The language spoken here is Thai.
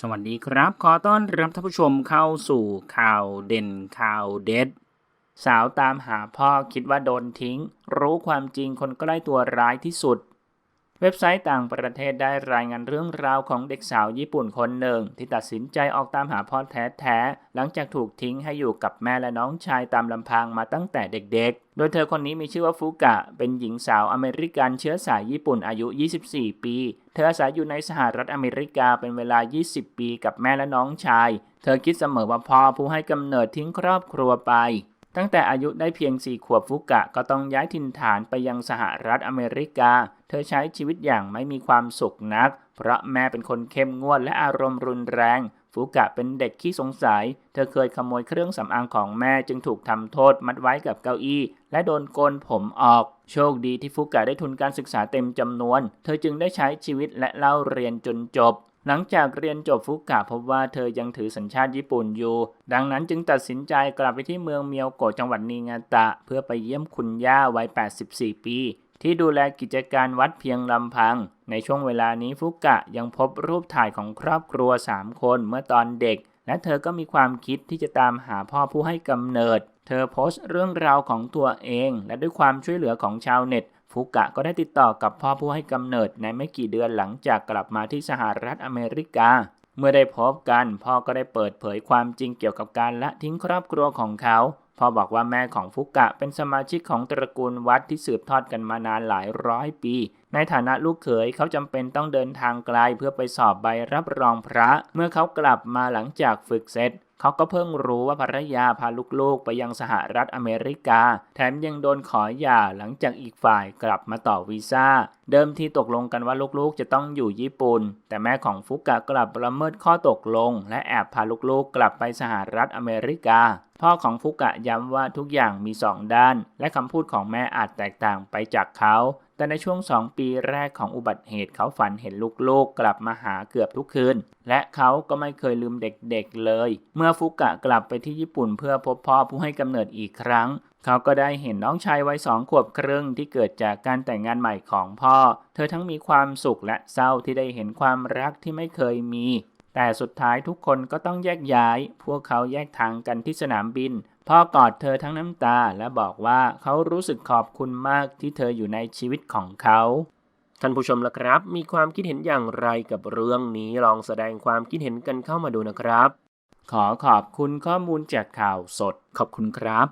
สวัสดีครับ ขอต้อนรับท่านผู้ชมเข้าสู่ข่าวเด่นข่าวเด็ด สาวตามหาพ่อคิดว่าโดนทิ้ง รู้ความจริงคนใกล้ตัวร้ายที่สุด เว็บไซต์ต่างประเทศได้รายงานเรื่องราวของเด็กสาวญี่ปุ่นคนหนึ่ง ที่ตัดสินใจออกตามหาพ่อแท้ๆ หลังจากถูกทิ้งให้อยู่กับแม่และน้องชายตามลำพังมาตั้งแต่เด็กๆ โดยเธอคนนี้มีชื่อว่าฟุกะ เป็นหญิงสาวอเมริกันเชื้อสายญี่ปุ่นอายุ 24 ปี เธออาศัยอยู่ในสหรัฐอเมริกาเป็นเวลา 20 ปีกับแม่และน้องชาย เธอคิดเสมอว่าพ่อผู้ให้กำเนิดทิ้งครอบครัวไป ตั้งแต่อายุได้เพียง 4 ขวบฟุกะก็ต้องย้ายถิ่นฐานไปยังสหรัฐอเมริกา เธอใช้ชีวิตอย่างไม่มีความสุขนัก เพราะแม่เป็นคนเข้มงวดและอารมณ์รุนแรง ฟุกะเป็นเด็กขี้สงสัย เธอเคยขโมยเครื่องสำอางของแม่จึงถูกทำโทษมัดไว้กับเก้าอี้ และโดนโกนผมออก โชคดีที่ฟุกะได้ทุนการศึกษาเต็มจำนวน เธอจึงได้ใช้ชีวิตและเล่าเรียนจนจบ หลังจากเรียนจบฟุกะพบว่าเธอยังถือสัญชาติญี่ปุ่นอยู่ ดังนั้นจึงตัดสินใจกลับไปที่เมืองเมียวโกะจังหวัดนิงาตะ เพื่อไปเยี่ยมคุณย่าวัย 84 ปี ที่ดูแลกิจการวัดเพียงลำพัง ในช่วงเวลานี้ฟุกะยังพบรูปถ่ายของครอบครัว 3 คนเมื่อตอนเด็ก และเธอก็มีความคิดที่จะตามหาพ่อผู้ให้กำเนิด เธอโพสต์เรื่องราวของตัวเอง และด้วยความช่วยเหลือของชาวเน็ต ฟุกะก็ได้ติดต่อกับพ่อผู้ให้กำเนิดในไม่กี่เดือนหลังจากกลับมาที่สหรัฐอเมริกา เมื่อได้พบกันพ่อก็ได้เปิดเผยความจริงเกี่ยวกับการละทิ้งครอบครัวของเขาพ่อบอกว่าแม่ของฟุกะเป็นสมาชิกของตระกูลวัดที่สืบทอดกันมานานหลายร้อยปี ในฐานะลูกเขยเขาจำเป็นต้องเดินทางไกลเพื่อไปสอบใบรับรองพระ เมื่อเขากลับมาหลังจากฝึกเสร็จเขาก็เพิ่งรู้ว่าภรรยาพาลูกๆ ไปยังสหรัฐอเมริกา แถมยังโดนขอหย่าหลังจากอีกฝ่ายกลับมาต่อวีซ่า เดิมที่ตกลงกันว่าลูกๆ จะต้องอยู่ญี่ปุ่น แต่แม่ของฟุกะกลับละเมิดข้อตกลง และแอบพาลูกๆ กลับไปสหรัฐอเมริกา พ่อของฟุกะย้ำว่าทุกอย่างมีสองด้าน และคำพูดของแม่อาจแตกต่างไปจากเขา แต่ในช่วงสองปีแรกของอุบัติเหตุเขาฝันเห็นลูกๆกลับมาหาเกือบทุกคืน และเขาก็ไม่เคยลืมเด็กๆเลย เมื่อฟุกะกลับไปที่ญี่ปุ่นเพื่อพบพ่อผู้ให้กำเนิดอีกครั้ง เขาก็ได้เห็นน้องชายวัยสองขวบครึ่งที่เกิดจากการแต่งงานใหม่ของพ่อ เธอทั้งมีความสุขและเศร้าที่ได้เห็นความรักที่ไม่เคยมี แต่สุดท้ายทุกคนก็ต้องแยกย้าย พวกเขาแยกทางกันที่สนามบิน พ่อกอดเธอทั้งน้ำตาและบอกว่าเขารู้สึกขอบคุณมากที่เธออยู่ในชีวิตของเขา ท่านผู้ชมล่ะครับ มีความคิดเห็นอย่างไรกับเรื่องนี้ลองแสดงความคิดเห็นกันเข้ามาดูนะครับ ขอขอบคุณข้อมูลจากข่าวสด ขอบคุณครับ